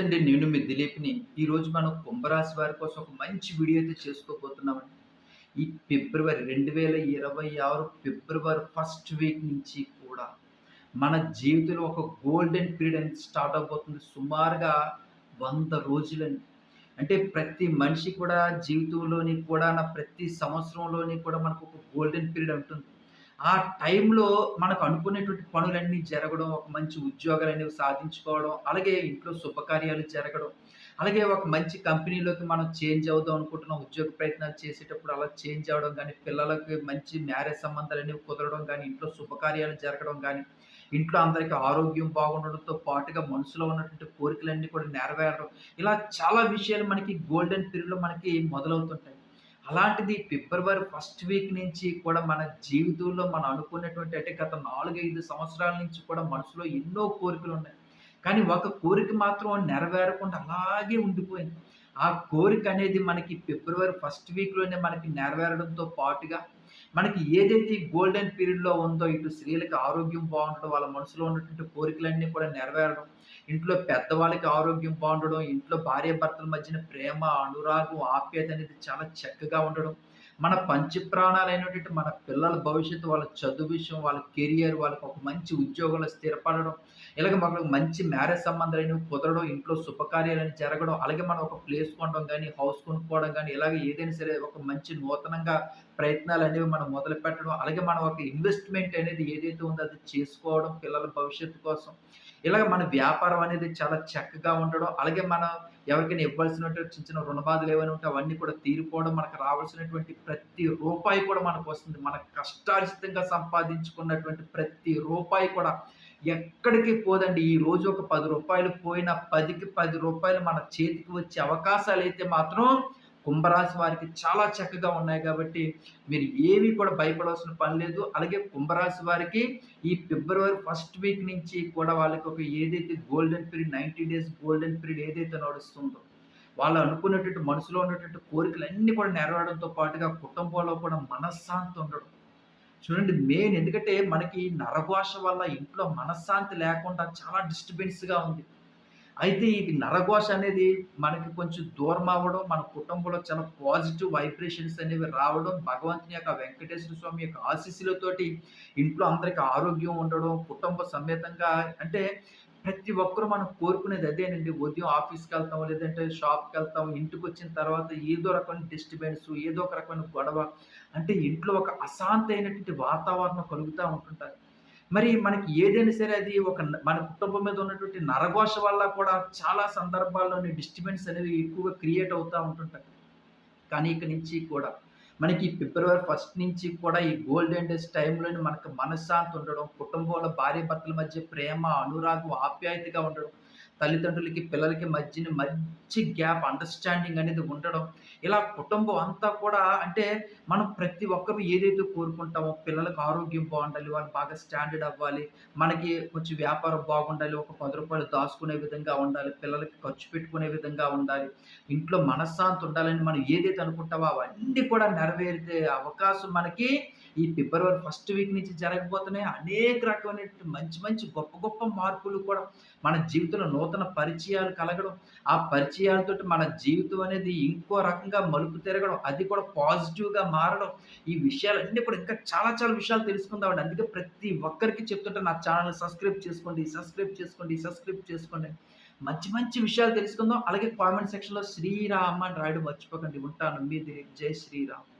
నమస్తే అండి నేను మీ దిలీప్ని. ఈరోజు మనం కుంభరాశి వారి కోసం ఒక మంచి వీడియో అయితే చేసుకోబోతున్నామండి. ఈ ఫిబ్రవరి రెండు వేల ఇరవై ఆరు ఫిబ్రవరి ఫస్ట్ వీక్ నుంచి కూడా మన జీవితంలో ఒక గోల్డెన్ పీరియడ్ అనేది స్టార్ట్ అవబోతుంది సుమారుగా వంద రోజులని అంటే ప్రతి మనిషి కూడా జీవితంలోని కూడా నా ప్రతి సంవత్సరంలోని కూడా మనకు ఒక గోల్డెన్ పీరియడ్ ఉంటుంది. ఆ టైంలో మనకు అనుకునేటువంటి పనులన్నీ జరగడం ఒక మంచి ఉద్యోగాలు అనేవి సాధించుకోవడం అలాగే ఇంట్లో శుభకార్యాలు జరగడం అలాగే ఒక మంచి కంపెనీలోకి మనం చేంజ్ అవుదాం అనుకుంటున్నాం ఉద్యోగ ప్రయత్నాలు చేసేటప్పుడు అలా చేంజ్ అవ్వడం కానీ పిల్లలకి మంచి మ్యారేజ్ సంబంధాలు అనేవి కుదరడం కానీ ఇంట్లో శుభకార్యాలు జరగడం కానీ ఇంట్లో అందరికీ ఆరోగ్యం బాగుండడంతో పాటుగా మనసులో ఉన్నటువంటి కోరికలన్నీ కూడా నెరవేరడం ఇలా చాలా విషయాలు మనకి గోల్డెన్ పీరియడ్లో మనకి మొదలవుతుంటాయి. అలాంటిది ఫిబ్రవరి ఫస్ట్ వీక్ నుంచి కూడా మన జీవితంలో మనం అనుకున్నటువంటి అంటే గత నాలుగైదు సంవత్సరాల నుంచి కూడా మనసులో ఎన్నో కోరికలు ఉన్నాయి. కానీ ఒక కోరిక మాత్రం నెరవేరకుండా అలాగే ఉండిపోయింది. ఆ కోరిక అనేది మనకి ఫిబ్రవరి ఫస్ట్ వీక్లోనే మనకి నెరవేరడంతో పాటుగా మనకి ఏదైతే గోల్డెన్ పీరియడ్లో ఉందో ఇటు స్త్రీలకు ఆరోగ్యం బాగుండడం వాళ్ళ మనసులో ఉన్నటువంటి కోరికలన్నీ కూడా నెరవేరడం ఇంట్లో పెద్దవాళ్ళకి ఆరోగ్యం బాగుండడం ఇంట్లో భార్య భర్తల మధ్యన ప్రేమ అనురాగం ఆప్యాయత అనేది చాలా చక్కగా ఉండడం మన పంచప్రాణాలైనటువంటి మన పిల్లల భవిష్యత్తు వాళ్ళ చదువు విషయం వాళ్ళ కెరియర్ వాళ్ళకి ఒక మంచి ఉద్యోగంలో స్థిరపడడం ఇలాగ మనకు మంచి మ్యారేజ్ సంబంధాలు కుదరడం ఇంట్లో శుభకార్యాలని జరగడం అలాగే మనం ఒక ప్లేస్ కొనడం కానీ హౌస్ కొనుక్కోవడం కానీ ఇలాగ ఏదైనా సరే ఒక మంచి నూతనంగా ప్రయత్నాలు అనేవి మనం మొదలు పెట్టడం అలాగే మనం ఒక ఇన్వెస్ట్మెంట్ అనేది ఏదైతే ఉందో అది చేసుకోవడం పిల్లల భవిష్యత్తు కోసం. ఇలాగ మన వ్యాపారం అనేది చాలా చక్కగా ఉండడం అలాగే మనం ఎవరికైనా ఇవ్వాల్సినటువంటి చిన్న చిన్న రుణబాధలు ఏమైనా ఉంటే అవన్నీ కూడా తీరిపోవడం మనకు రావాల్సినటువంటి ప్రతి రూపాయి కూడా మనకు వస్తుంది. మన కష్టార్జితంగా సంపాదించుకున్నటువంటి ప్రతి రూపాయి కూడా ఎక్కడికి పోదండి. ఈ రోజు ఒక పది రూపాయలు పోయిన పదికి పది రూపాయలు మన చేతికి వచ్చే అవకాశాలు అయితే మాత్రం కుంభరాశి వారికి చాలా చక్కగా ఉన్నాయి కాబట్టి మీరు ఏవి కూడా భయపడవలసిన పని లేదు. అలాగే కుంభరాశి వారికి ఈ ఫిబ్రవరి ఫస్ట్ వీక్ నుంచి కూడా వాళ్ళకి ఒక ఏదైతే golden period ninety days golden period ఏదైతే నడుస్తుందో వాళ్ళు అనుకున్నటువంటి మనసులో ఉన్నటువంటి కోరికలు అన్నీ కూడా నెరవేరడంతో పాటుగా కుటుంబంలో కూడా మనశ్శాంతి ఉండడం. చూడండి మెయిన్ ఎందుకంటే మనకి నరభాష వల్ల ఇంట్లో మనశ్శాంతి లేకుండా చాలా డిస్టర్బెన్స్గా ఉంది. అయితే ఈ నరఘోష అనేది మనకి కొంచెం దూరం అవ్వడం మన కుటుంబంలో చాలా పాజిటివ్ వైబ్రేషన్స్ అనేవి రావడం భగవంతుని యొక్క వెంకటేశ్వర స్వామి యొక్క ఆశీస్సులతోటి ఇంట్లో అందరికి ఆరోగ్యం ఉండడం కుటుంబ సమేతంగా అంటే ప్రతి ఒక్కరు మనం కోరుకునేది అదేనండి. ఉదయం ఆఫీస్కి వెళ్తాం లేదంటే షాప్కి వెళ్తాం ఇంటికి వచ్చిన తర్వాత ఏదో రకమైన డిస్టర్బెన్స్ ఏదో ఒక రకమైన గొడవ అంటే ఇంట్లో ఒక అశాంతి అయినటువంటి వాతావరణం కలుగుతూ ఉంటుంటారు. మరి మనకి ఏదైనా సరే అది ఒక మన కుటుంబం మీద ఉన్నటువంటి నరఘోష వల్ల కూడా చాలా సందర్భాల్లోని డిస్టర్బెన్స్ అనేవి ఎక్కువగా క్రియేట్ అవుతూ ఉంటుంటాయి. కానీ ఇక నుంచి కూడా మనకి ఫిబ్రవరి ఫస్ట్ నుంచి కూడా ఈ గోల్డెన్ డేస్ టైంలోనే మనకు మనశ్శాంతి ఉండడం కుటుంబంలో భార్య భర్తల మధ్య ప్రేమ అనురాగం ఆప్యాయతగా ఉండడం తల్లిదండ్రులకి పిల్లలకి మధ్యన మంచి గ్యాప్ అండర్స్టాండింగ్ అనేది ఉండడం. ఇలా కుటుంబం అంతా కూడా అంటే మనం ప్రతి ఒక్కరు ఏదైతే కోరుకుంటామో పిల్లలకు ఆరోగ్యం బాగుండాలి వాళ్ళు బాగా స్టాండర్డ్ అవ్వాలి మనకి కొంచెం వ్యాపారం బాగుండాలి ఒక పది రూపాయలు దాచుకునే విధంగా ఉండాలి పిల్లలకి ఖర్చు పెట్టుకునే విధంగా ఉండాలి ఇంట్లో మనశ్శాంతి ఉండాలని మనం ఏదైతే అనుకుంటామో అవన్నీ కూడా నెరవేరితే అవకాశం మనకి ఈ ఫిబ్రవరి ఫస్ట్ వీక్ నుంచి జరగబోతున్నాయి. అనేక రకమైన మంచి మంచి గొప్ప గొప్ప మార్పులు కూడా మన జీవితంలో నూతన పరిచయాలు కలగడం ఆ పరిచయాలతో మన జీవితం అనేది ఇంకో రకంగా మలుపు తిరగడం అది కూడా పాజిటివ్గా మారడం. ఈ విషయాలన్నీ కూడా ఇంకా చాలా చాలా విషయాలు తెలుసుకుందామండి. అందుకే ప్రతి ఒక్కరికి చెప్తుంటే నా ఛానల్ సబ్స్క్రైబ్ చేసుకోండి సబ్స్క్రైబ్ చేసుకోండి సబ్స్క్రైబ్ చేసుకోండి. మంచి మంచి విషయాలు తెలుసుకుందాం. అలాగే కామెంట్ సెక్షన్లో శ్రీరామ్ అని రాయడం మర్చిపోకండి. ఉంటాను. మీ జై శ్రీరామ్.